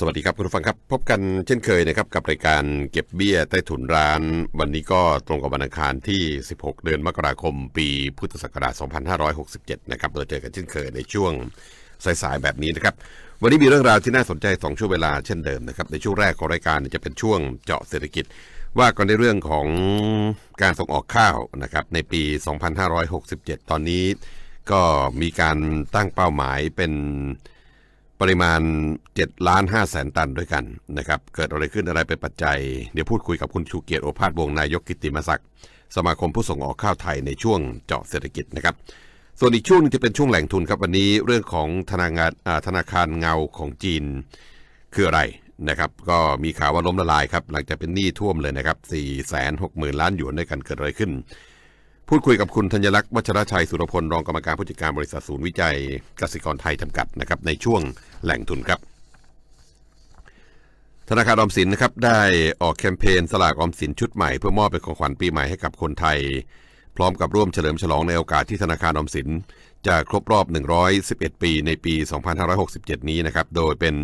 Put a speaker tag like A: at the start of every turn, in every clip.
A: สวัสดีครับคุณผู้ฟังครับ พบกันเช่นเคยนะครับกับรายการเก็บเบี้ยใต้ถุนร้าน วันนี้ก็ตรงกับวันอังคารที่ 16 เดือนมกราคม ปีพุทธศักราช 2567 นะครับเราเจอกันเช่นเคยในช่วงสายๆแบบนี้นะครับ วันนี้มีเรื่องราวที่น่าสนใจ 2 ช่วงเวลาเช่นเดิมนะครับ ในช่วงแรกของรายการจะเป็นช่วงเจาะเศรษฐกิจ ว่ากันในเรื่องของการส่งออกข้าวนะครับในปี 2567 ตอนนี้ก็มีการตั้งเป้าหมายเป็น ปริมาณ7ล้าน5แสนตันด้วยกันนะครับเกิดอะไรขึ้นอะไรเป็นปัจจัย เดี๋ยวพูดคุยกับคุณชูเกียรติโอภาสวงนายกกิติมศักดิ์สมาคมผู้ส่งออกข้าวไทยในช่วงเจาะเศรษฐกิจนะครับ ส่วนอีกช่วงหนึงจะเป็นช่วงแหล่งทุนครับวันนี้เรื่องของธนาาธนาคารเงาของจีนคืออะไรนะครับก็มีข่าวว่าล้มละลายครับหลังจากเป็นหนี้ท่วมเลยนะครับ4 6 0 0 0 0 ล้านหยวนด้วยกันเกิดอะไรขึ้น พูดคุยกับคุณธัญลักษณ์วัชรชัยสุรพลรองกรรมการผู้จัดการบริษัทศูนย์วิจัยกสิกรไทยจำกัดนะครับในช่วงแหล่งทุนครับ ธนาคารออมสินนะครับได้ออกแคมเปญสลากออมสินชุดใหม่เพื่อมอบเป็นของขวัญปีใหม่ให้กับคนไทย พร้อมกับร่วมเฉลิมฉลองในโอกาสที่ธนาคารออมสิน จะครบรอบ 111 ปีในปี 2567 นี้นะครับโดยเป็น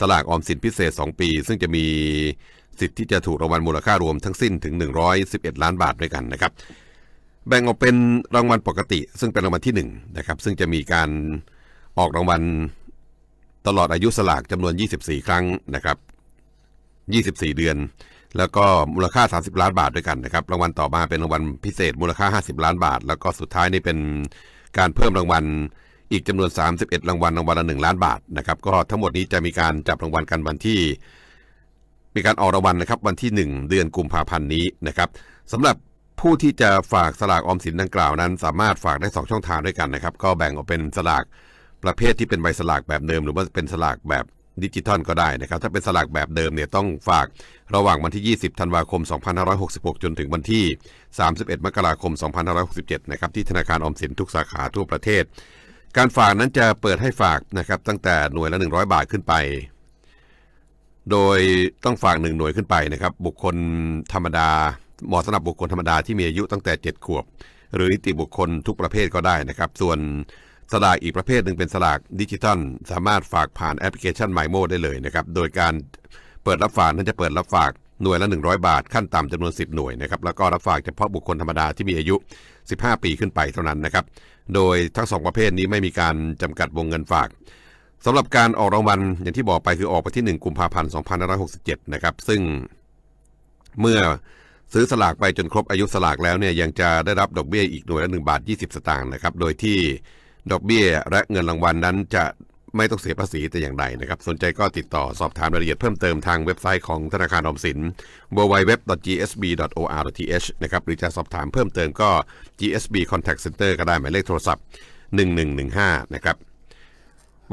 A: สลากออมสินพิเศษ 2 ปี ซึ่งจะมีสิทธิ์ที่จะถูกรางวัลมูลค่ารวมทั้งสิ้นถึง 111 ล้านบาทด้วยกันนะครับ แบ่งออกเป็นรางวัลปกติ ซึ่งเป็นรางวัลที่1นะครับซึ่งจะมีการออกรางวัลตลอดอายุสลากจำนวน 24 ครั้งนะครับ 24 เดือน แล้วก็มูลค่า 30 ล้านบาทด้วยกันนะครับรางวัลต่อมาเป็นรางวัลพิเศษมูลค่า 50 ล้านบาท แล้วก็สุดท้ายนี่เป็นการเพิ่มรางวัลอีกจำนวน 31 รางวัลรางวัลละ 1 ล้านบาทนะครับก็ทั้งหมดนี้จะมีการจับรางวัลกันวันที่ มีการออกรางวัลนะครับวันที่ 1 เดือนกุมภาพันธ์นี้นะครับสำหรับ ผู้ที่จะฝากสลากออมสินดังกล่าวนั้น สามารถฝากได้ 2 ช่องทางด้วยกันนะครับ ก็แบ่งออกเป็นสลากประเภทที่เป็นใบสลากแบบเดิม หรือว่าเป็นสลากแบบดิจิทัลก็ได้นะครับ ถ้าเป็นสลากแบบเดิมเนี่ยต้องฝากระหว่างวันที่ 20 ธันวาคม 2566 จนถึงวันที่ 31 มกราคม 2567 นะครับ ที่ธนาคารออมสินทุกสาขาทั่วประเทศ การฝากนั้นจะเปิดให้ฝากนะครับตั้งแต่หน่วยละ 100 บาทขึ้นไป โดยต้องฝากหนึ่งหน่วยขึ้นไปนะครับ บุคคลธรรมดา เหมาะสำหรับบุคคลธรรมดาที่มีอายุตั้งแต่ 7 ขวบ หรือนิติบุคคลทุกประเภทก็ได้นะครับ ส่วนสลากอีกประเภทหนึ่งเป็นสลากดิจิทัล สามารถฝากผ่านแอปพลิเคชัน m y m o ได้เลยนะครับ โดยการเปิดรับฝากนั้นจะเปิดรับฝากหน่วยละ 100 บาท ขั้นต่ำจำนวน 10 หน่วยนะครับ แล้วก็รับฝากเฉพาะบุคคลธรรมดาที่มีอายุ 15 ปีขึ้นไปเท่านั้นนะครับ โดยทั้งสองประเภทนี้ไม่มีการจำกัดวงเงินฝากสำหรับการออกรางวัลอย่างที่บอกไปคือออกไปที่ 1 กุมภาพันธ์ 2567 นะครับ ซึ่งเมื่อ ซื้อสลากไปจนครบอายุสลากแล้วเนี่ยยังจะได้รับดอกเบี้ยอีกหน่วยละ1บาท 20 สตางค์นะครับ โดยที่ดอกเบี้ยและเงินรางวัลนั้นจะไม่ต้องเสียภาษีแต่อย่างใดนะครับ สนใจก็ติดต่อสอบถามรายละเอียดเพิ่มเติมทางเว็บไซต์ของธนาคารออมสิน www.gsb.or.th นะครับหรือจะสอบถามเพิ่มเติมก็ GSB Contact Center ก็ได้หมายเลขโทรศัพท์ 1115 นะครับ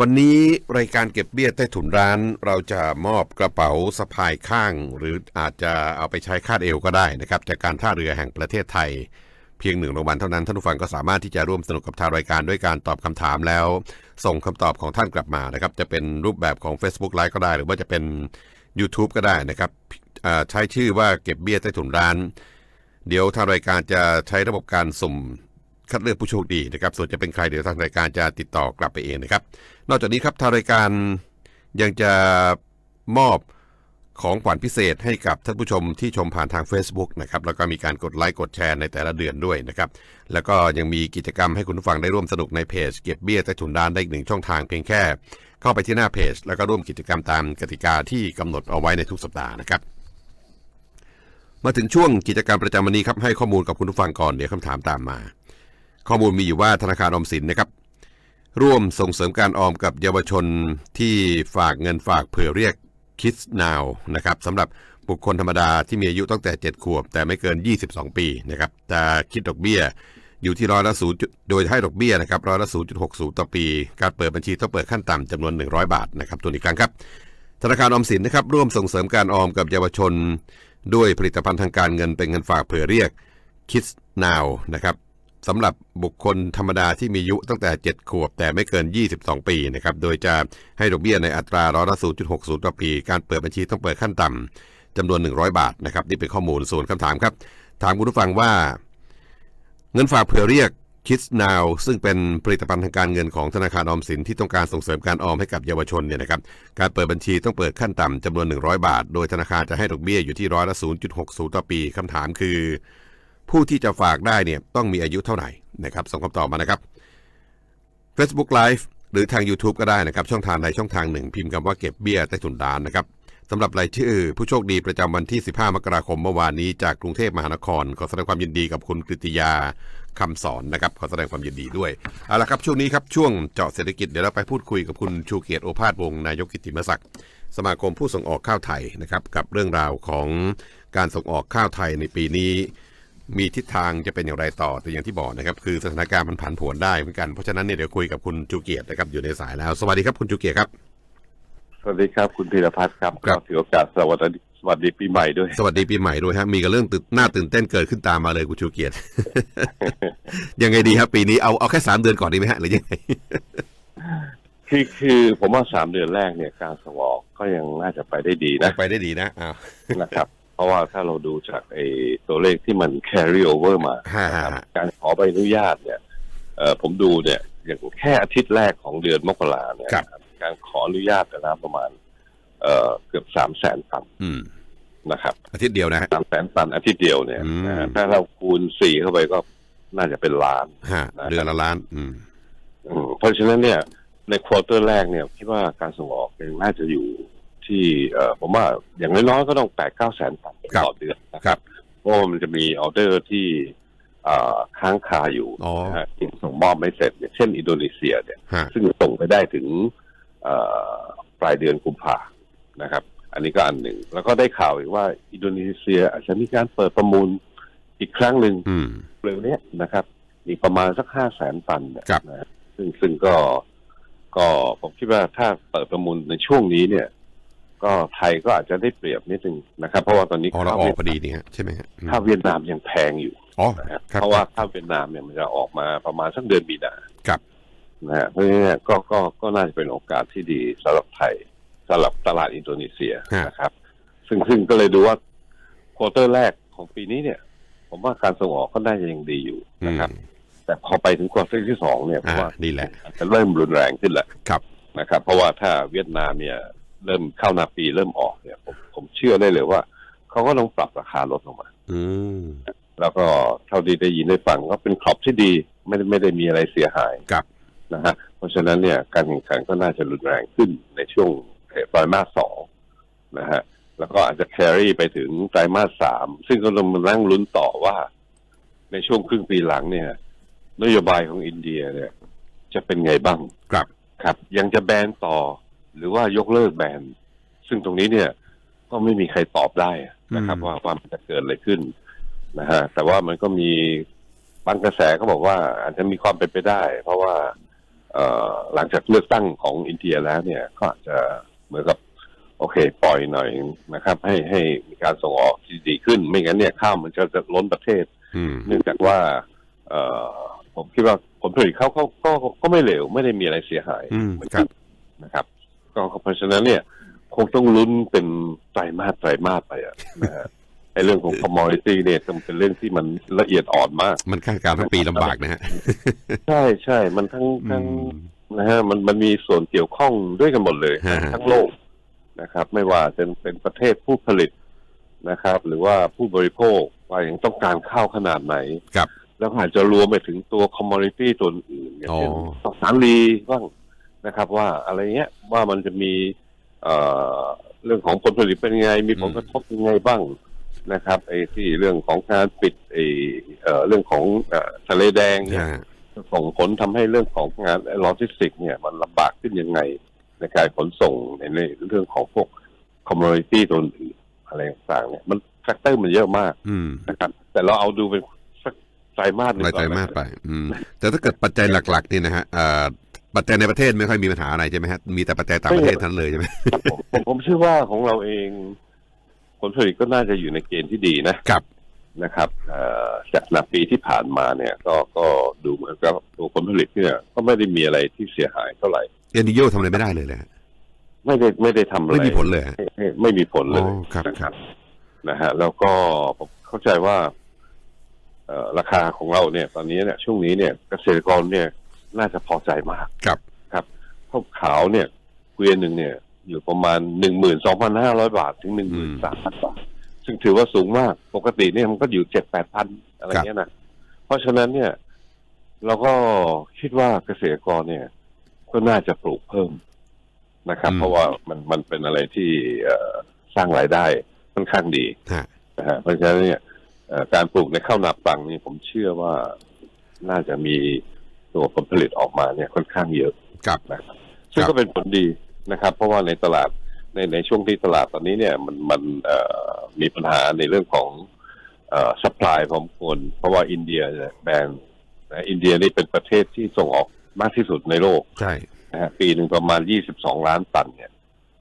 A: วันนี้รายการเก็บเบี้ยใต้ถุนร้าน เราจะมอบกระเป๋าสะพายข้าง หรืออาจจะเอาไปใช้คาดเอวก็ได้นะครับ จากการท่าเรือแห่งประเทศไทย เพียงหนึ่งรางวัลเท่านั้นท่านผู้ฟังก็สามารถที่จะร่วมสนุกกับทางรายการด้วยการตอบคำถามแล้ว ส่งคำตอบของท่านกลับมานะครับ จะเป็นรูปแบบของ Facebook Live ก็ได้ หรือว่าจะเป็น YouTube ก็ได้นะครับใช้ชื่อว่าเก็บเบี้ยใต้ถุนร้าน เดี๋ยวทางรายการจะใช้ระบบการสุ่มคัดเลือกผู้โชคดีนะครับส่วนจะเป็นใครเดี๋ยวทางรายการจะติดต่อกลับไปเองนะครับ นอกจากนี้ครับทางรายการยังจะมอบของขวัญพิเศษให้กับท่านผู้ชมที่ชมผ่านทาง Facebook นะครับแล้วก็มีการกดไลค์กดแชร์ในแต่ละเดือนด้วยนะครับแล้วก็ยังมีกิจกรรมให้คุณผู้ฟังได้ร่วมสนุกในเพจเก็บเบี้ยใต้ถุนด้านได้อีกหนึ่งช่องทางเพียงแค่ เข้าไปที่หน้าเพจ แล้วก็ร่วมกิจกรรมตามกติกาที่กำหนดเอาไว้ในทุกสัปดาห์นะครับ มาถึงช่วงกิจกรรมประจำวันนี้ครับให้ข้อมูลกับคุณผู้ฟังก่อนเดี๋ยวคำถามตามมา ข้อมูลมีอยู่ว่าธนาคารอมสินนะครับ ร่วมส่งเสริมการออมกับเยาวชนที่ฝากเงินฝากเผื่อเรียก Kids Now นะครับสำหรับบุคคลธรรมดาที่มีอายุตั้งแต่ 7 ขวบ แต่ไม่เกิน 22 ปีนะครับจะคิดดอกเบี้ยอยู่ที่ร้อยละศูนย์โดยให้ดอกเบี้ยนะครับร้อยละ0.60ต่อปี การเปิดบัญชีต้องเปิดขั้นต่ำจำนวน 100 บาทนะครับตัวอีกครั้งครับ ธนาคารออมสินนะครับร่วมส่งเสริมการออมกับเยาวชน ด้วยผลิตภัณฑ์ทางการเงินเป็นเงินฝากเผื่อเรียก Kids Now นะครับ สำหรับบุคคลธรรมดาที่มีอายุตั้งแต่ 7 ขวบ แต่ไม่เกิน 22 ปีนะครับโดยจะให้ดอกเบี้ยในอัตราร้อยละ0.60ต่อปี การเปิดบัญชีต้องเปิดขั้นต่ำจำนวน 100 บาทนะครับนี่เป็นข้อมูลส่วนคำถามครับ ถามคุณผู้ฟังว่า เงินฝากเผื่อเรียก Kids Now ซึ่งเป็นผลิตภัณฑ์ทางการเงินของธนาคารออมสินที่ต้องการส่งเสริมการออมให้กับเยาวชนเนี่ยนะครับการเปิดบัญชีต้องเปิดขั้นต่ำจำนวน 100 บาท โดยธนาคารจะให้ดอกเบี้ยอยู่ที่ร้อยละ0.60ต่อปีคำถามคือ ผู้ที่จะฝากได้เนี่ยต้องมีอายุเท่าไหร่นะครับส่งคำตอบมานะครับ Facebook Live หรือทาง YouTube ก็ได้นะครับ ช่องทางใดช่องทางหนึ่ง พิมพ์คำว่าเก็บเบี้ยใต้ถุนดานนะครับสำหรับรายชื่อ ผู้โชคดีประจำวันที่ 15 มกราคมเมื่อวานนี้จากกรุงเทพมหานคร ขอแสดงความยินดีกับคุณกฤติยาคำสอนนะครับ ขอแสดงความยินดีด้วยเอาละครับช่วงนี้ครับช่วงเจาะเศรษฐกิจเดี๋ยวเราไปพูดคุยกับคุณชูเกียรติโอภาสวงศ์นายกกิตติมศักดิ์สมาคมผู้ส่งออกข้าวไทยนะครับกับเรื่องราวของการส่งออกข้าวไทยในปีนี้ มีทิศทางจะเป็นอย่างไรต่อแต่อย่างที่บอกนะครับ คือสถานการณ์มันผันผวนได้เหมือนกันเพราะฉะนั้นเนี่ยเดี๋ยวคุยกับคุณจูเกียรตินะครับอยู่ในสายแล้ว สวัสดีครับคุณจูเกียรติครับ
B: สวัสดีครับคุณพีรพัฒน์ครับ
A: ครับ
B: ก็ถือโอกาสสวัสดีสวัสดีปีใหม่ด้วย
A: สวัสดีปีใหม่ด้วยฮะมีกับเรื่องตื่นน่าตื่นเต้นเกิดขึ้นตามมาเลยคุณชูเกียรติ ยังไงดีครับ ปีนี้เอาเอาแค่สามเดือนก่อนดีไหมฮะหรือยังไง
B: คือคือผมว่าสามเดือนแรกเนี่ยการส่งออกก็ยังน่าจะไปได้ดีนะ
A: ไปได้ดีนะอ้าว
B: นะครับ เพราะว่าถ้าเราดูจากไอ้ตัวเลขที่มัน carry over มา
A: ฮ่า
B: นะ
A: ฮ่า
B: ครับ
A: ฮ่า
B: การขอใบอนุญาตเนี่ยเอ่อผมดูเนี่ยอย่างแค่อาทิตย์แรกของเดือนมกราเนี่ย
A: ครับ
B: การขออนุญาตแต่ละประมาณ เอ่อเกือบสามแสนตัน
A: อืม
B: นะครับ
A: อาทิตย์เดียวนะฮะ
B: สามแสนตันอาทิตย์เดียวเนี่ย
A: อืม
B: นะฮะถ้าเราคูณสี่เข้าไปก็น่าจะเป็นล้าน
A: ฮะเดือนละล้าน อืม
B: อืมเพราะฉะนั้นเนี่ยในควอเตอร์แรกเนี่ยคิดว่าการส่งออกยังน่าจะอยู่ ที่เอ่อผมว่าอย่างน้อยๆก็ต้องแปดเก้าแสนตัน
A: ครับ
B: ต่อเดือนนะครับเพราะว่ามันจะมีออเดอร์ที่เอ่อค้างคาอยู่
A: อ๋อ
B: นะฮะที่ส่งมอบไม่เสร็จอย่างเช่นอินโดนีเซียเนี่ย
A: ฮะ
B: ซึ่งส่งไปได้ถึงเอ่อปลายเดือนกุมภานะครับ อันนี้ก็อันหนึ่ง แล้วก็ได้ข่าวอีกว่าอินโดนีเซียอาจจะมีการเปิดประมูลอีกครั้งหนึ่ง
A: อืม
B: เร็วเนี้ยนะครับ อีกประมาณสักห้าแสนตันเนี่ย
A: ครับ
B: นะซึ่งซึ่งก็ก็ผมคิดว่าถ้าเปิดประมูลในช่วงนี้เนี่ย ก็ไทยก็อาจจะได้เปรียบนิดนึงนะครับ เพราะว่าตอนนี้
A: อ๋อเรา
B: ข้าว
A: ออ
B: เวี
A: ก
B: ยด
A: พอดีนี่ฮะใช่ไหมฮะอืม
B: ข้าวเวียดนามยังแพงอยู่
A: อ๋อ
B: นะฮะ
A: ครับ
B: เพราะว่าข้าวเวียดนามเนี่ยมันจะออกมาประมาณสักเดือนมีนา
A: ครับ
B: นะฮะเพราะฉะนั้นเนี่ยก็ก็ก็น่าจะเป็นโอกาสที่ดีสำหรับไทยสำหรับตลาดอินโดนีเซีย
A: ฮะ
B: นะครับ ซึ่งซึ่งก็เลยดูว่าควอเตอร์แรกของปีนี้เนี่ย ผมว่าการส่งออกก็น่าจะยังดีอยู่
A: อืม
B: นะครับ แต่พอไปถึงควอเตอร์ที่สองเนี่ยผม
A: อ่า
B: ว่า
A: นี่แหละ
B: อาจจะเริ่มรุนแรงขึ้นแหละ
A: ครับ
B: นะครับ เพราะว่าถ้าเวียดนามเนี่ย เริ่มเข้านาปีเริ่มออกเนี่ยผมผมเชื่อได้เลยว่าเขาก็ต้องปรับราคาลดลงมา
A: อืม
B: แล้วก็เท่าที่ได้ยินได้ฟังก็เป็นขอบที่ดีไม่ได้ไม่ได้มีอะไรเสียหาย
A: ครับ
B: นะฮะเพราะฉะนั้นเนี่ยการแข่งขันก็น่าจะรุนแรงขึ้นในช่วงไตรมาสสองนะฮะแล้วก็อาจจะแครี่ไปถึงไตรมาสสามซึ่งก็ต้องมานั่งลุ้นต่อว่า ในช่วงครึ่งปีหลังเนี่ย นโยบายของอินเดียเนี่ย จะเป็นไงบ้าง
A: ครับ
B: ครับ ยังจะแบนต่อ หรือว่ายกเลิกแบนซึ่งตรงนี้เนี่ยก็ไม่มีใครตอบได้นะครับ
A: อืม
B: ว่าว่ามันจะเกิดอะไรขึ้นนะฮะแต่ว่ามันก็มีบางกระแสก็บอกว่าอาจจะมีความเป็นไปได้ เพราะว่าเอ่อหลังจากเลือกตั้งของอินเดียแล้วเนี่ย ก็อาจจะเหมือนกับ โอเค ปล่อยหน่อยนะครับ ให้ให้มีการส่งออกที่ดีขึ้น ไม่งั้นเนี่ยข้าวมันจะจะล้นประเทศ
A: อืม
B: เนื่องจากว่าเอ่อผมคิดว่าผลผลิตเขาเขาก็ก็ไม่เหลว ไม่ได้มีอะไรเสียหาย
A: อืมครับ
B: นะครับ ก็เพราะฉะนั้นเนี่ย คงต้องลุ้นเป็นไตรมาสไตรมาสไปอะนะฮะไอ้เรื่องของ commodity เนี่ยมันเป็นเรื่องที่มันละเอียดอ่อนมาก
A: มันคาดการณ์ทั้งปีลำบากนะฮะ
B: ใช่ใช่มันทั้ง
A: อื
B: ทั้ง
A: ม
B: นะฮะมันมันมีส่วนเกี่ยวข้องด้วยกันหมดเลย
A: ฮะ
B: ทั้งโลกนะครับ ไม่ว่าจะเป็นประเทศผู้ผลิตนะครับ หรือว่าผู้บริโภคว่าอย่างต้องการข้าวขนาดไหน
A: ครับ
B: แล้วก็อาจจะรวมไปถึงตัวคอมมอดิตี้ตัวอื่นอย่างเช่น
A: อ๋อ
B: ตอกสารลีบ้าง นะครับว่าอะไรเงี้ยว่ามันจะมีเอ่อเรื่องของผลผลิตเป็นยังไง มีผลกระทบยังไงบ้างนะครับไอ้ที่เรื่องของการปิดไอ้เอ่อเรื่องของเอ่อทะเลแดงเนี่ย
A: ฮะ
B: ส่งผลทำให้เรื่องของงานโลจิสติก เนี่ย มันลำบากขึ้นยังไงในการขนส่งในในเรื่องของพวกคอมมูนิตี้ตัวอื่นอะไรต่างๆเนี่ยมันแฟกเตอร์มันเยอะมาก
A: อืม
B: นะครับ แต่เราเอาดูเป็นสักไตรมาสหนึ่ง
A: ราย
B: ก่อ
A: ใจ
B: นนะ
A: มากไปอืมแต่ถ้าเกิดปัจจัยหลัก ๆ นี่นะฮะเอ่อ ปัจจัยในประเทศไม่ค่อยมีปัญหาอะไรใช่ไหมฮะมีแต่ปัจจัยต่างประเทศเท่านั้นเลยใช่ไหม
B: ครับผมผมผมเชื่อว่าของเราเองผลผลิตก็น่าจะอยู่ในเกณฑ์ที่ดีนะครับนะครับเอ่อจากนาปีที่ผ่านมาเนี่ย ก็ก็ดูเหมือนกับตัวผลผลิตเนี่ย ก็ไม่ได้มีอะไรที่เสียหายเท่าไหร่
A: เอนิโยทำอะไรไม่ได้เลยเลยฮะ
B: ไม่ได้ไม่ได้ทำอะไร
A: ไม่มีผลเลยฮะ
B: ไม่ไม่ไม่มีผลเล
A: อ๋
B: ย
A: อครับ
B: นะ
A: ครับ
B: นะฮะแล้วก็ผมเข้าใจว่าเอ่อราคาของเราเนี่ย ตอนนี้เนี่ยช่วงนี้เนี่ยเกษตรกรเนี่ย น่าจะพอใจมาก
A: ครับ
B: ครับข้าวขาวเนี่ยเกวียนหนึ่งเนี่ย อยู่ประมาณหนึ่งหมื่นสองพันห้าร้อยบาทถึงหนึ่งหมื่นสามพันบาท ซึ่งถือว่าสูงมากปกติเนี่ยมันก็อยู่เจ็ดแปดพันอะไรเงี้ยนะเพราะฉะนั้นเนี่ย เราก็คิดว่าเกษตรกรเนี่ย ก็น่าจะปลูกเพิ่มนะครับ
A: อืม
B: เพราะว่ามันมันเป็นอะไรที่เอ่อสร้างรายได้ค่อนข้างดี
A: ฮะ
B: นะฮะเพราะฉะนั้นเนี่ยเอ่อการปลูกในข้าวนาปังนี่ผมเชื่อว่าน่าจะมี ตัวผลผลิตออกมาเนี่ยค่อนข้างเยอะ
A: ครับ
B: นะครับซึ่ง
A: ครับ
B: ก็เป็นผลดีนะครับ เพราะว่าในตลาดในในช่วงที่ตลาดตอนนี้เนี่ยมันมันเอ่อมีปัญหาในเรื่องของเอ่อสป라이พร้อมคนเพราะว่าอินเดียเนี่ยแบนนะอินเดียนี่เป็นประเทศที่ส่งออกมากที่สุดในโลก
A: ใช่
B: นะฮะปีหนึ่งประมาณ 22 ล้านตันเนี่ย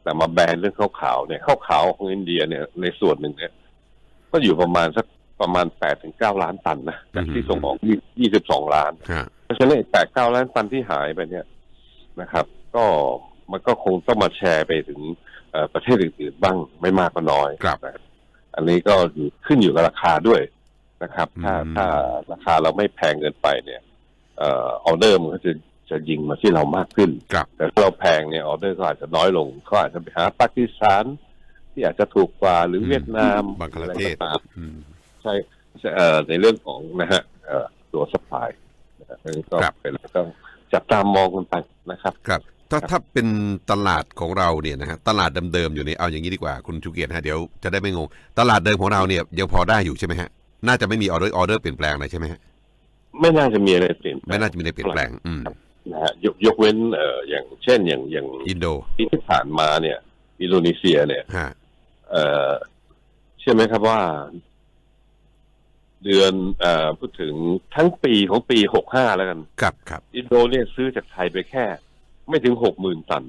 B: แต่มาแบนเรื่องข้าวขาวเนี่ยข้าวขาวของอินเดียเนี่ยในส่วนหนึ่งเนี่ยก็อยู่ประมาณสักประมาณ8ถึง9ล้านตันนะจากที่ส่งออก 22 ล้าน
A: ฮะ
B: เพราะฉะนั้นแปดเก้าล้านตันที่หายไปเนี่ยนะครับ ก็มันก็คงต้องมาแชร์ไปถึงเอ่อประเทศอื่นๆบ้างไม่มากก็น้อย
A: ครับ
B: นะอันนี้ก็อยู่ขึ้นอยู่กับราคาด้วยนะครับ ถ้า
A: อืม
B: ถ้าราคาเราไม่แพงเกินไปเนี่ยเอ่อออเดอร์มันก็จะจะยิงมาที่เรามากขึ้น
A: ครับ
B: แต่ถ้าเราแพงเนี่ยออเดอร์ก็อาจจะน้อยลงเขาอาจจะไปหาปากีสถานที่อาจจะถูกกว่าหรือเวียดนาม
A: บังคลาเทศ
B: อะไรก็ตาม
A: อืม
B: ใช่ใช่เอ่อในเรื่องของนะฮะเอ่อตัวสปายนะฮะ อันนี้ก็
A: ครับ
B: เป็นต้องจับตามมองกันไปนะครับ
A: ครับ ถ้าถ้าเป็นตลาดของเราเนี่ยนะฮะตลาดเดิมๆอยู่นี่เอาอย่างนี้ดีกว่าคุณชูเกียรติฮะเดี๋ยวจะได้ไม่งง ตลาดเดิมของเราเนี่ยยังพอได้อยู่ใช่ไหมฮะน่าจะไม่มีออเดอร์ออเดอร์เปลี่ยนแปลงอะไรใช่ไหมฮะ
B: ไม่น่าจะมีอะไรเปลี่ยนแปลง
A: ไม่น่าจะมีอะไรเปลี่ยนแปลงอืม
B: นะฮะยกยกเว้นเอ่ออย่างเช่นอย่างอย่าง
A: อินโด
B: ปีที่ผ่านมาเนี่ย อินโดนีเซียเนี่ย
A: ฮะ
B: เอ่อเชื่อไหมครับว่า เดือนเอ่อพูดถึงทั้งปีของปีหกห้าแล้วกัน
A: ครับครับ
B: อินโดเนี่ยซื้อจากไทยไปแค่ ไม่ถึงหกหมื่นตัน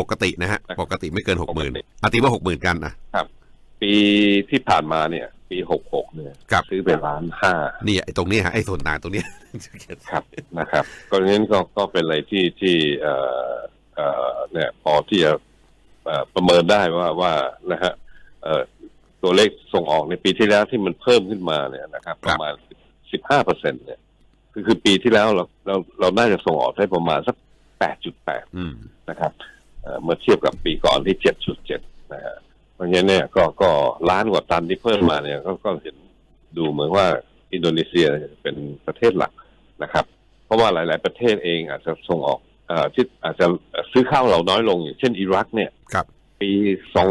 A: ปกตินะฮะ ปกติไม่เกินหกหมื่น
B: ปกติ
A: อาติว่าหกหมื่นกันนะ
B: ปีที่ผ่านมาเนี่ย ปีหกหกเนี่ย
A: ครับ
B: ซื้อไปล้านห้า
A: นี่ไอ้ตรงเนี้ยฮะไอ้ส่วนต่างตรงเนี้ย
B: ครับนะครับก็นั้นก็ก็เป็นอะไรที่ที่เอ่อเอ่อเนี่ยพอที่จะเอ่อประเมินได้ว่าว่านะฮะเอ่อ ตัวเลขส่งออกในปีที่แล้วที่มันเพิ่มขึ้นมาเนี่ยนะครับ
A: ค
B: ป
A: รับ
B: ระมาณสิบห้าเปอร์เซ็นเนี่ยคือคือปีที่แล้วเราเราเราน่าจะส่งออกได้ประมาณสักแปดจุดแปด
A: อืม
B: นะครับเอ่อเมื่อเทียบกับปีก่อนที่เจ็ดจุดเจ็ดนะฮะเพราะงั้นเนี่ยก็ก็ล้านกว่าตันที่เพิ่มมาเนี่ยก็ก็เห็นดูเหมือนว่าอินโดนีเซียเป็นประเทศหลักนะครับ เพราะว่าหลาย ๆ ประเทศเองอาจจะส่งออกเออที่อาจจะซื้อข้าวเราน้อยลงอย่างเช่นอิรักเนี่ย
A: ครับ
B: ปีสอง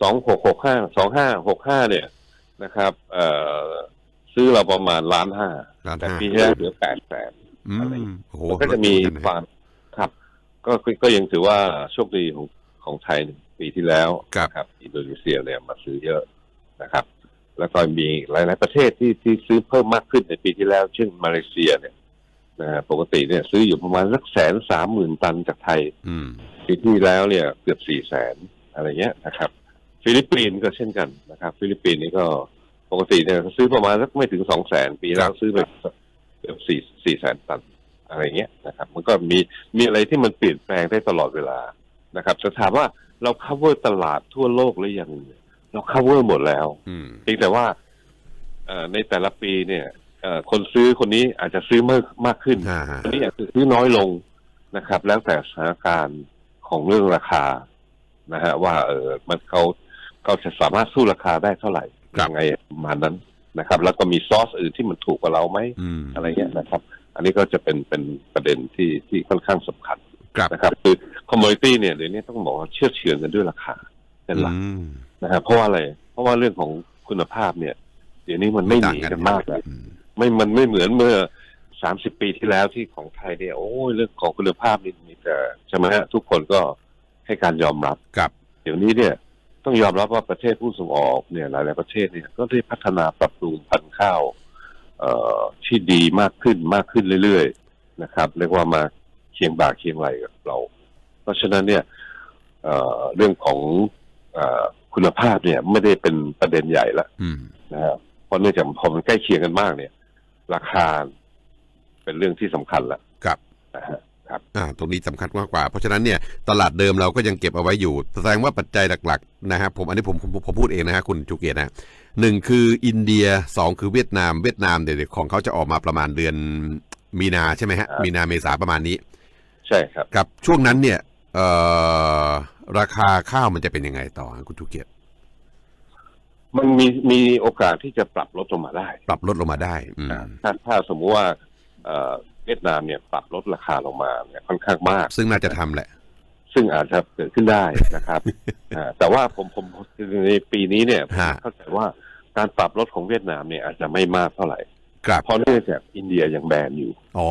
B: สองหกหกห้าสองห้าหกห้าเนี่ยนะครับ เอ่อซื้อเราประมาณล้านห้า
A: ล้าน
B: แต่
A: ห้า
B: ปีที่แล้วเหลือแปดแสน
A: อื
B: อะไร
A: มโอ้โห
B: ก็จะมี
A: ลดลงกันนะ
B: ควา
A: ฮะ
B: มครับก็ก็ก็ยังถือว่าโชคดีของของไทยปีที่แล้ว
A: ครับ
B: นะครับ อินโดนีเซียเนี่ยมาซื้อเยอะนะครับ แล้วก็มีหลาย ๆ ประเทศที่ที่ซื้อเพิ่มมากขึ้นในปีที่แล้ว เช่นมาเลเซียเนี่ยนะฮะปกติเนี่ยซื้ออยู่ประมาณสักแสนสามหมื่นตันจากไทย
A: อืม
B: ปีที่แล้วเนี่ยเกือบสี่แสนอะไรเงี้ยนะครับ ฟิลิปปินส์ก็เช่นกันนะครับ ฟิลิปปินส์นี่ก็ปกติเนี่ยซื้อประมาณสักไม่ถึงสองแสนปีแล้วซื้อไปเกือบสี่สี่แสนตันอะไรเงี้ยนะครับ มันก็มีมีอะไรที่มันเปลี่ยนแปลงได้ตลอดเวลานะครับจะถามว่าเรา cover ตลาดทั่วโลกหรือยังเนี่ยเรา cover หมดแล้ว
A: อืม
B: เพียงแต่ว่าเอ่อในแต่ละปีเนี่ยเอ่อคนซื้อคนนี้อาจจะซื้อมากมากขึ้น
A: ฮ่าฮะ
B: อันนี้อาจจะซื้อน้อยลงนะครับ แล้วแต่สถานการณ์ของเรื่องราคานะฮะว่าเออมันเขา เขาจะสามารถสู้ราคาได้เท่าไหร่
A: ครับ
B: ยังไงประมาณนั้นนะครับ แล้วก็มีซอสอื่นที่มันถูกกว่าเราไหม
A: อืม
B: อะไรเงี้ยนะครับ อันนี้ก็จะเป็นเป็นประเด็นที่ที่ค่อนข้างสำคัญ
A: ครับ
B: นะครับ คือคอมมูนิตี้เนี่ยเดี๋ยวนี้ต้องบอกว่าเชื่อเฉือนกันด้วยราคาเป็นหลัก
A: อืม
B: นะครับเพราะว่าอะไร เพราะว่าเรื่องของคุณภาพเนี่ย เดี๋ยวนี้มันไม่ห
A: ต่าง
B: นี
A: กัน
B: กันมากแล้ว
A: อืม
B: ไม่มันไม่เหมือนเมื่อสามสิบปีที่แล้วที่ของไทยเนี่ยโอ้ยเรื่องของคุณภาพนี่มีแต่ใช่ไหมฮะทุกคนก็ให้การยอมรับ
A: ครับ
B: เดี๋ยวนี้เนี่ย ต้องยอมรับว่าประเทศผู้ส่งออกเนี่ยหลาย ๆ ประเทศเนี่ยก็ได้พัฒนาปรับปรุงพันธุ์ข้าวเอ่อที่ดีมากขึ้นมากขึ้นเรื่อย ๆ นะครับเรียกว่ามาเคียงบ่าเคียงไหลกับเรา เพราะฉะนั้นเนี่ยเอ่อเรื่องของเอ่อคุณภาพเนี่ยไม่ได้เป็นประเด็นใหญ่ละ
A: อืม
B: นะครับเพราะเนื่องจากพอมันใกล้เคียงกันมากเนี่ย ราคาเป็นเรื่องที่สำคัญละ
A: ครับ
B: นะฮะ
A: อ่าตรงนี้สำคัญมากกว่า เพราะฉะนั้นเนี่ยตลาดเดิมเราก็ยังเก็บเอาไว้อยู่ แสดงว่าปัจจัยหลักๆนะฮะผมอันนี้ผมผมผมพูดเองนะฮะคุณจูเกียรตินะหนึ่งคืออินเดียสองคือเวียดนามเวียดนามเดี๋ยวของเขาจะออกมาประมาณเดือนมีนาใช่ไหมฮะ
B: ครับ
A: มีนาเมษาประมาณนี้
B: ใช่ครับ
A: กับช่วงนั้นเนี่ยเอ่อราคาข้าวมันจะเป็นยังไงต่อฮะคุณทุเกียรติ
B: มันมีมีโอกาสที่จะปรับลดลงมาได้
A: ปรับลดลงมาได้อืม
B: ถ้าถ้าสมมุติว่า เอ่อเวียดนามเนี่ยปรับลดราคาลงมาเนี่ยค่อนข้างมาก
A: ซึ่งน่าจะทำแหละ
B: ซึ่งอาจจะเกิดขึ้นได้นะครับอ่าแต่ว่าผมผมในปีนี้เนี่ยผม
A: ฮะ
B: เข้าใจว่าการปรับลดของเวียดนามเนี่ยอาจจะไม่มากเท่าไหร่
A: ครับ
B: เพราะเนื่องจากอินเดียยังแบนอยู่
A: อ๋อ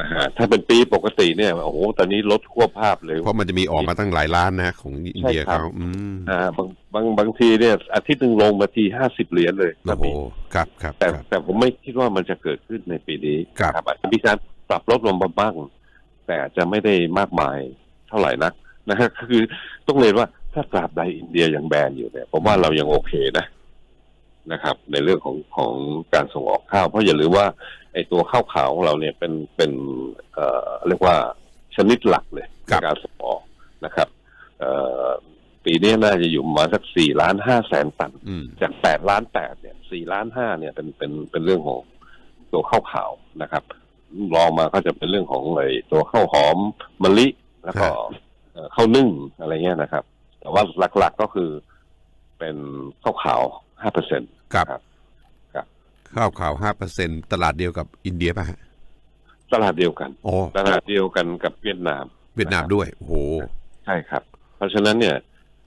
B: นะฮะถ้าเป็นปีปกติเนี่ยโอ้โหตอนนี้ลดขั้วภาพเลย
A: เพราะมันจะมีออกมาตั้งหลายล้านนะ ของอินเดีย
B: ใช่ครับ
A: เขาอืม
B: อ่าบางบางบางทีเนี่ยอาทิตย์หนึ่งลงมาทีห้าสิบเหรียญเลยก็
A: โอ้โห
B: มี
A: ครับครับ
B: แต่
A: ครับ
B: แต่ผมไม่คิดว่ามันจะเกิดขึ้นในปีนี้
A: ครับ
B: อาจจะมีการปรับลดลงมาบ้าง แต่อาจจะไม่ได้มากมายเท่าไหร่นักนะฮะคือต้องเรียนว่าถ้าตราบใดอินเดียยังแบนอยู่เนี่ยผมว่าเรายังโอเคนะ นะครับ ในเรื่องของของการส่งออกข้าว เพราะอย่าลืมว่าไอ้ตัวข้าวขาวของเราเนี่ยเป็นเป็นเอ่อเรียกว่าชนิดหลักเลยในการส่งออกนะครับเอ่อปีนี้น่าจะอยู่ประมาณสักสี่ล้านห้าแสนตัน
A: อืม
B: จากแปดล้านแปดเนี่ยสี่ล้านห้าเนี่ยเป็นเป็นเป็นเรื่องของตัวข้าวขาวนะครับรองมาก็จะเป็นเรื่องของไอ้ตัวข้าวหอมมะลิแล้วก็เอ่อข้าวนึ่งอะไรเงี้ยนะครับ แต่ว่าหลักๆก็คือเป็นข้าวขาวห้าเปอร์เซ็น
A: ค รับ
B: ครับ
A: ข้าวขาวห้าเปอร์เซ็นตลาดเดียวกับอินเดียป่ะฮะ
B: ตลาดเดียวกัน
A: โอ้
B: ตลาดเดียวกันกับเวียดนาม
A: เวียดนามด้วยโอ้โห
B: ใช่ครับ เพราะฉะนั้นเนี่ย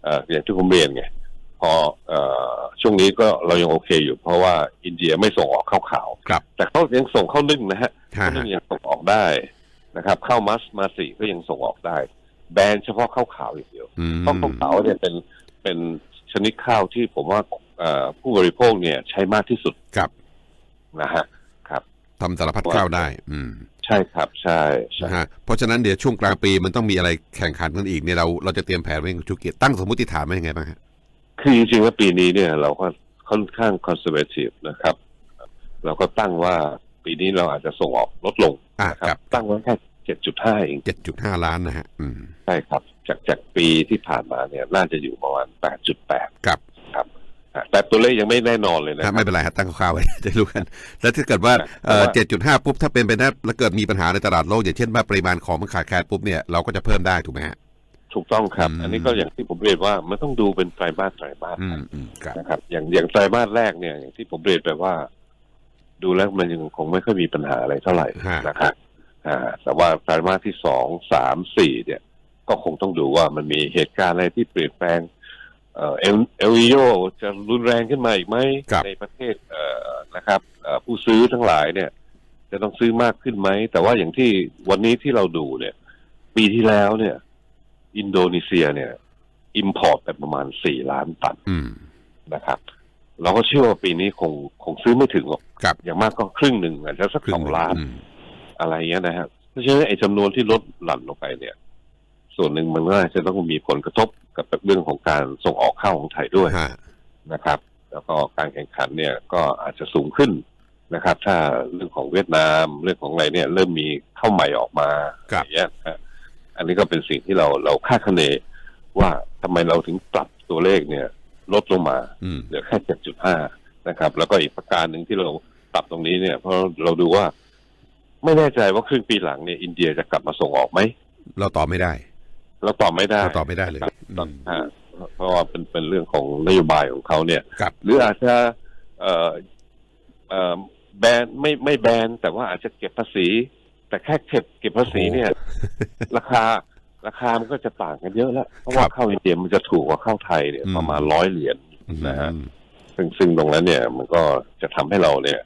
B: เอ่ออย่างที่ผมเรียนไงพอเอ่อช่วงนี้ก็เรายังโอเคอยู่ เพราะว่าอินเดียไม่ส่งออกข้าวขาว
A: ครับ
B: แต่เขายังส่งข้าวนึ่งนะฮะ
A: ฮะ
B: ข้าวนึ่งยังส่งออกได้นะครับข้าวมัสมาสีก็ยังส่งออกได้ แบนเฉพาะข้าวขาวอย่างเดียว
A: อืม
B: เพราะข้าวขาวเนี่ยเป็นเป็นชนิดข้าวที่ผมว่าเอ่อ ผู้บริโภคเนี่ยใช้มากที่สุด
A: ครับ
B: นะฮะครับ
A: ทำสารพัดข้าวได้ อืม
B: ใช่ครับ ใช่ใช่
A: นะฮะเพราะฉะนั้นเดี๋ยวช่วงกลางปีมันต้องมีอะไรแข่งขันกันอีกเนี่ยเราเราจะเตรียมแผนไว้คุณชุเกียรติตั้งสมมติฐานไว้ยังไงบ้างฮะ
B: คือจริงๆแล้วปีนี้เนี่ย เราก็ค่อนข้างคอนเซอร์เวทีฟนะครับ เราก็ตั้งว่าปีนี้เราอาจจะส่งออกลดลง
A: อะ
B: นะค
A: ครั
B: รับบตั้งไว้แค่เจ็ดจุดห้าเอง
A: เจ็ดจุดห้าล้านนะฮะอืม
B: ใช่ครับ จากจากปีที่ผ่านมาเนี่ย น่าจะอยู่ประมาณแปดจุดแปด
A: ครับ
B: ครับอะ แต่ตัวเลขยังไม่แน่นอนเลยนะค
A: ฮะ
B: รับ
A: ไม่เป็นไรฮะตั้งคร่าวๆไว้จะรู้กัน แล้วถ้าเกิดว่าเอ่อเจ็ดจุดห้าปุ๊บถ้าเป็นไปได้แล้วเกิดมีปัญหาในตลาดโลกอย่างเช่นว่าปริมาณของมันขาดแคลนปุ๊บเนี่ยเราก็จะเพิ่มได้ถูกไหมฮะ
B: ถูกต้องครับ
A: อืม
B: อันนี้ก็อย่างที่ผมเรียนว่ามันต้องดูเป็นไตรมาสไตรมาส
A: อืมอืมครับ
B: นะครับ อย่างอย่างไตรมาสแรกเนี่ย อย่างที่ผมเรียนไปว่า ดูแล้วมันยังคงไม่ค่อยมีปัญหาอะไรเท่าไหร่
A: ฮะ
B: นะครับอ่า แต่ว่าไตรมาสที่สองสามสี่เนี่ย ก็คงต้องดูว่ามันมีเหตุการณ์อะไรที่เปลี่ยนแปลง เอ่อเอลเอลนิโยจะรุนแรงขึ้นมาอีกไหม
A: ครับ
B: ในประเทศเอ่อนะครับเอ่อผู้ซื้อทั้งหลายเนี่ย จะต้องซื้อมากขึ้นไหม แต่ว่าอย่างที่วันนี้ที่เราดูเนี่ย ปีที่แล้วเนี่ย อินโดนีเซียเนี่ยอิมพอร์ตไปประมาณสี่ล้านตัน
A: อืม
B: นะครับเราก็เชื่อว่าปีนี้คงคงซื้อไม่ถึงหรอก
A: ครับ
B: อย่างมากก็ครึ่งหนึ่งอาจจะสัก
A: ครึ่
B: ส
A: ง
B: อง
A: หนึ่ง
B: ล้าน
A: อืม
B: อะไรเงี้ยนะครับเพราะฉะนั้นไอ้จำนวนที่ลดหลั่นลงไปเนี่ย ส่วนหนึ่งมันก็อาจจะต้องมีผลกระทบ กับเรื่องของการส่งออกข้าวของไทยด้วย
A: ฮะ
B: นะครับ แล้วก็การแข่งขันเนี่ยก็อาจจะสูงขึ้นนะครับ ถ้าเรื่องของเวียดนามเรื่องของอะไรเนี่ย เริ่มมีเข้าใหม่ออกมา
A: ครับ
B: อย่างเงี้ยนะอันนี้ก็เป็นสิ่งที่เราเราคาดคะเนว่าทำไมเราถึงปรับตัวเลขเนี่ย ลดลงมา
A: อืม
B: เหลือแค่7.5นะครับ แล้วก็อีกประการหนึ่งที่เราปรับตรงนี้เนี่ย เพราะเราดูว่า ไม่แน่ใจว่าครึ่งปีหลังเนี่ยอินเดียจะกลับมาส่งออกไหม
A: เราตอบไม่ได้
B: เราตอบไม่ได้
A: เราตอบไม่ได้เลย
B: ครับ
A: อืม
B: อ่าเพราะว่าเป็นเป็นเรื่องของนโยบายของเขาเนี่ย
A: ครับ
B: หรืออาจจะเอ่อเอ่อแบนไม่ไม่แบนแต่ว่าอาจจะเก็บภาษี แต่แค่เก็บเก็บภาษีเนี่ย ราคาราคามันก็จะต่างกันเยอะแล้ว เพราะว่า
A: ครับ
B: ข้าวอินเดียมันจะถูกกว่าข้าวไทยเนี่ย
A: อืม
B: ประมาณร้อยเหรียญ นะฮะ
A: อืม
B: ซึ่งซึ่งตรงนั้นเนี่ย มันก็จะทำให้เราเนี่ย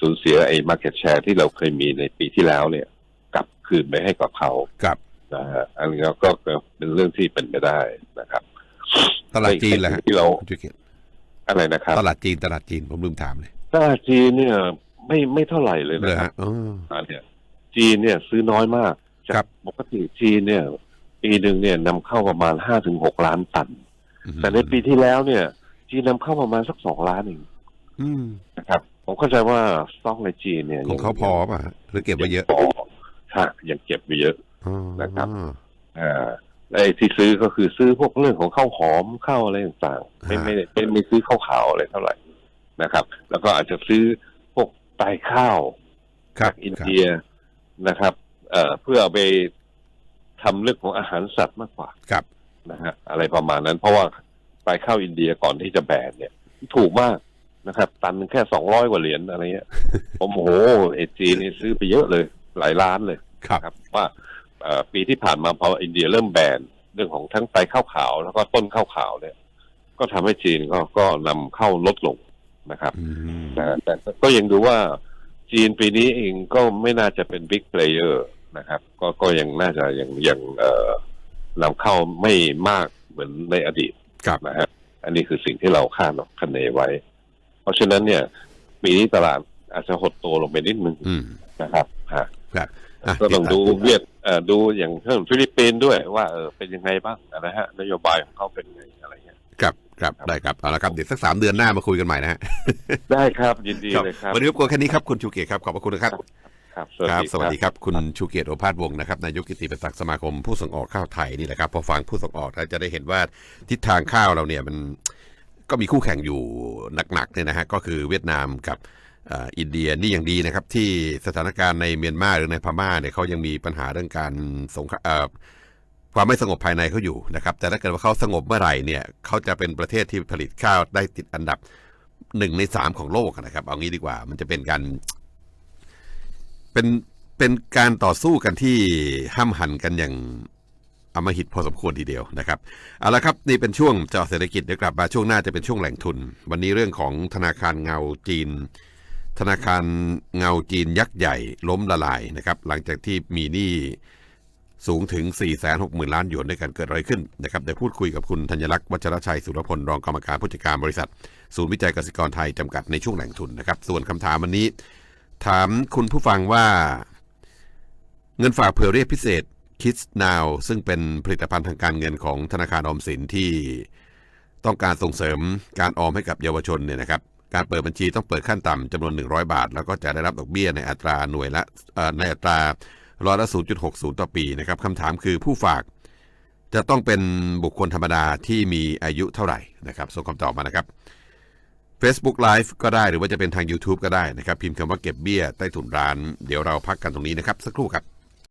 B: สูญเสียไอ้ market share ที่เราเคยมีในปีที่แล้วเนี่ย กลับคืนไปให้กับเขา
A: ครับ
B: นะฮะอันนี้ก็ก็เป็นเรื่องที่เป็นไปได้นะครับ
A: ตลาดจีนแหละฮะ
B: ที่เรา
A: คุณชุเกียรติ
B: อะไรนะครับ
A: ตลาดจีนตลาดจีนผมลืมถามเลย
B: ตลาดจีนเนี่ย ไม่ไม่เท่าไหร่เลย
A: เล
B: นะ
A: ย
B: ครั
A: ฮะ
B: บ
A: อ๋อ
B: อันเนี่ยจีนเนี่ยซื้อน้อยมากจาก
A: ครับ
B: ปกติจีนเนี่ย ปีหนึ่งเนี่ยนำเข้าประมาณห้าถึงหกล้านตัน แต่ในปีที่แล้วเนี่ย จีนนำเข้าประมาณสักสองล้านเอง
A: อืม
B: นะครับ ผมเข้าใจว่าสต็อกในจีนเนี่ย
A: ของเขาพอป่ะฮะหรือเก็บไว้เยอะ
B: พอค่ะยังเก็บไว้เยอะ
A: อ๋อ
B: นะครับอ่าไอ้ที่ซื้อก็คือซื้อพวกเรื่องของข้าวหอมข้าวอะไรต่างๆไม่
A: ฮะ
B: ไม่ได้ไม่ไม่ซื้อข้าวขาวอะไรเท่าไหร่นะครับ แล้วก็อาจจะซื้อพวกไตข้าว
A: ครับ
B: อินเดียนะครับ เอ่อเพื่อเอาไปทำเรื่องของอาหารสัตว์มากกว่า
A: ครับ
B: นะฮะอะไรประมาณนั้น เพราะว่าไปเข้าอินเดียก่อนที่จะแบนเนี่ย ถูกมากนะครับ ตันหนึ่งแค่สองร้อยกว่าเหรียญอะไรเงี้ยผมโอ้โหเอจีนนี่ซื้อไปเยอะเลย หลายล้านเลย
A: ครับ
B: ครับว่าเอ่อ ปีที่ผ่านมาพออินเดียเริ่มแบนเรื่องของทั้งไตข้าวขาวแล้วก็ต้นข้าวขาวเนี่ย ก็ทำให้จีนก็ก็นำเข้าลดลงนะครับ
A: อืม
B: แต่แต่ก็ยังดูว่าจีนปีนี้เองก็ไม่น่าจะเป็นบิ๊กเพลเยอร์นะครับ ก็ก็ยังน่าจะยังยังเอ่อนำเข้าไม่มากเหมือนในอดีต
A: ครับ
B: นะฮะอันนี้คือสิ่งที่เราคาดคะเนไว้ เพราะฉะนั้นเนี่ย ปีนี้ตลาดอาจจะหดตัวลงไปนิดนึง
A: อืม
B: นะครับฮะ
A: ครับะ
B: ก็ต้อง
A: ติ
B: ดู
A: ตาม
B: เวียดเอ่อดูอย่างเรื่องฟิลิปปินส์ด้วยว่าเออเป็นยังไงบ้างนะฮะนโยบายของเขาเป็นไงอะไรเงี้ย
A: ครับครับได้ครับเอาละครับเดี๋ยวสักสามเดือนหน้ามาคุยกันใหม่นะฮะ
B: ได้ครับยินดีเลยครับ
A: วันนี้รบกวนแค่นี้ครับคุณชูเกียรติครับขอบพระคุณนะครับ
B: ครับ
A: ครับสวัสดี
B: ค
A: ครับรับ คุณชูเกียรติโอภาสวงศ์นะครับนายกกิติประศักดิ์สมาคมผู้ส่งออกข้าวไทยนี่แหละครับพอฟังผู้ส่งออกเราจะได้เห็นว่าทิศทางข้าวเราเนี่ยมันก็มีคู่แข่งอยู่หนักๆเนี่ยนะฮะก็คือเวียดนามกับเอินเดียนี่อย่างดีนะครับ ที่สถานการณ์ในเมียนมาหรือในพม่าเนี่ยเขายังมีปัญหาเรื่องการสงครามความไม่สงบภายในเขาอยู่นะครับ แต่ถ้าเกิดว่าเขาสงบเมื่อไหร่เนี่ยเขาจะเป็นประเทศที่ผลิตข้าวได้ติดอันดับหนึ่งในสามของโลกนะครับ เอางี้ดีกว่ามันจะเป็นการเป็นเป็นการต่อสู้กันที่ห้ามหันกันอย่างอำมหิตพอสมควรทีเดียวนะครับเอาละครับนี่เป็นช่วงเจาะเศรษฐกิจเดี๋ยวกลับมาช่วงหน้าจะเป็นช่วงแหล่งทุน วันนี้เรื่องของธนาคารเงาจีน ธนาคารเงาจีนยักษ์ใหญ่ล้มละลายนะครับ หลังจากที่มีหนี้สูงถึง 4 6 0 0 0 0 ล้านหยวนด้วยกันเกิดอะไรขึ้นนะครับเดี๋ยวพูดคุยกับคุณธัญลักษณ์วัชรชัยสุรพล รองกรรมการผู้จัดการบริษัท ศูนย์วิจัยเกษตรกรไทยจำกัดในช่วงแหล่งทุนนะครับ ส่วนคำถามวันนี้ ถามคุณผู้ฟังว่า เงินฝากเผื่อเรียกพิเศษ Kids Now ซึ่งเป็นผลิตภัณฑ์ทางการเงินของธนาคารออมสินที่ต้องการส่งเสริมการออมให้กับเยาวชนเนี่ยนะครับ การเปิดบัญชีต้องเปิดขั้นต่ำจำนวน 100 บาท แล้วก็จะได้รับดอกเบี้ยในอัตราหน่วยละในอัตราร้อยละ 0.60 ต่อปีนะครับคำถามคือผู้ฝากจะต้องเป็นบุคคลธรรมดาที่มีอายุเท่าไหร่นะครับส่งคำตอบมานะครับ Facebook Live ก็ได้หรือว่าจะเป็นทาง YouTube ก็ได้นะครับ พิมพ์คำว่าเก็บเบี้ยใต้ถุนร้าน เดี๋ยวเราพักกันตรงนี้นะครับ สักครู่ครับ